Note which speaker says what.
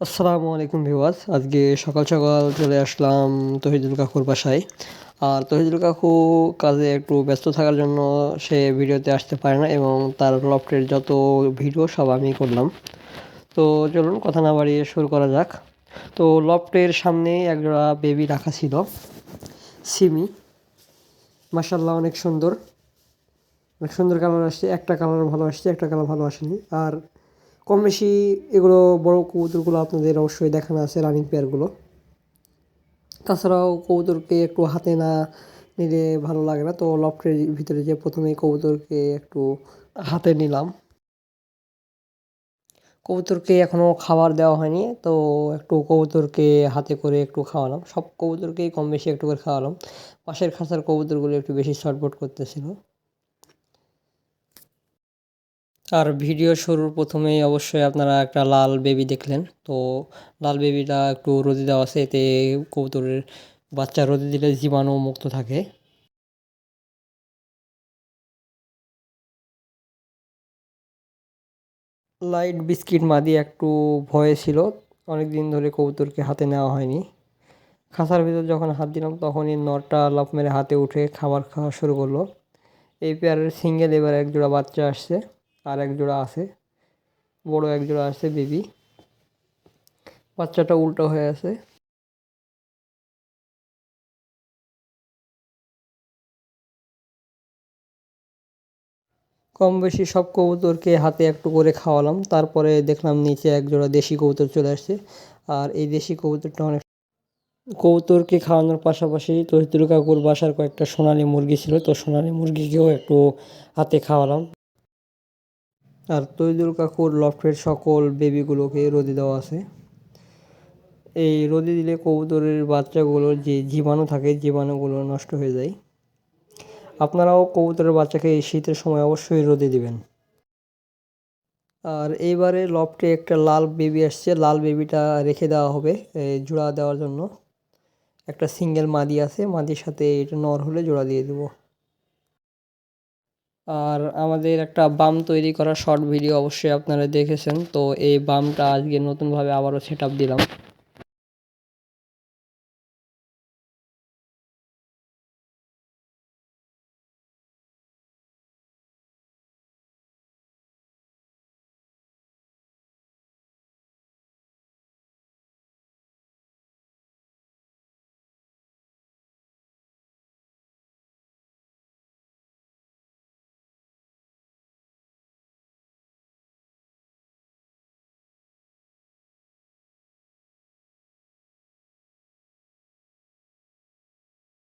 Speaker 1: আসসালামু আলাইকুম ভিউয়ার্স। আজকে সকাল সকাল চলে আসলাম তহিদুল কাকুর বাসায়। আর তহিদুল কাকু কাজে একটু ব্যস্ত থাকার জন্য সে ভিডিওতে আসতে পারে না এবং তার লফটের যত ভিডিও সব আমি করলাম। তো চলুন কথা না বাড়িয়ে শুরু করা যাক। তো লফটের সামনে একজোড়া বেবি রাখা ছিল, সিমি। মাসাল্লাহ অনেক সুন্দর। অনেক সুন্দর কালার আসছে। একটা কালার ভালো আসছে, একটা কালার ভালো আসেনি। আর কম বেশি এগুলো বড় কবুতরগুলো আপনাদের অবশ্যই দেখানো আছে রানিং পেয়ারগুলো। তাছাড়াও কবুতরকে একটু হাতে না নিলে ভালো লাগে না, তো লফটের ভিতরে যে প্রথমে কবুতরকে একটু হাতে নিলাম। কবুতরকে এখনও খাবার দেওয়া হয়নি, তো একটু কবুতরকে হাতে করে একটু খাওয়ালাম। সব কবুতরকেই কম বেশি একটু করে খাওয়ালাম। পাশের খাঁচার কবুতরগুলো একটু বেশি ছটফট করতেছিল। আর ভিডিও শুরুর প্রথমেই অবশ্যই আপনারা একটা লাল বেবি দেখলেন। তো লাল বেবিটা একটু রোদে দেওয়া আছে, এতে কবুতরের বাচ্চা রোদে দিলে জীবাণু মুক্ত থাকে। লাইট বিস্কিট মাদি একটু ভয়ে ছিল অনেক দিন ধরে কবুতরকে হাতে নেওয়া হয়নি। খাঁচার ভিতর যখন হাত দিলাম, তখনই নরটা লাফ মেরে হাতে উঠে খাবার খাওয়া শুরু করল। এই পেয়ারের সিঙ্গেল এবার এক জোড়া বাচ্চা আসছে। আর এক জোড়া আছে। বড় এক জোড়া আছে বেবি। বাচ্চাটা উল্টো হয়ে আছে। কম বেশি সব কবুতরকে হাতে একটু করে খাওয়ালাম। তারপরে দেখলাম নিচে এক জোড়া দেশি কবুতর চলে আসছে। আর এই দেশি কবুতরটা অনেক কবুতরকে খাওয়ানোর পাশাপাশি তহিদুল কাকুর বাসার কয়েকটা সোনালি মুরগি ছিল। তো সোনালি মুরগিকেও একটু হাতে খাওয়ালাম। আর তৈদুল কাকুর লফটের সকল বেবিগুলোকে রোদে দেওয়া আছে। এই রোদে দিলে কবুতরের বাচ্চাগুলোর যে জীবাণু থাকে, জীবাণুগুলো নষ্ট হয়ে যায়। আপনারাও কবুতরের বাচ্চাকে এই শীতের সময় অবশ্যই রোদে দিবেন। আর এইবারে লফটে একটা লাল বেবি আসছে। লাল বেবিটা রেখে দেওয়া হবে জোড়া দেওয়ার জন্য। একটা সিঙ্গেল মাদি আছে, মাদির সাথে এটা নর হলে জোড়া দিয়ে দেবো। আর আমাদের একটা বাম তৈরি করা শর্ট ভিডিও অবশ্যই আপনারা দেখেছেন। তো এই বামটা আজকে নতুনভাবে আবারও সেট আপ দিলাম।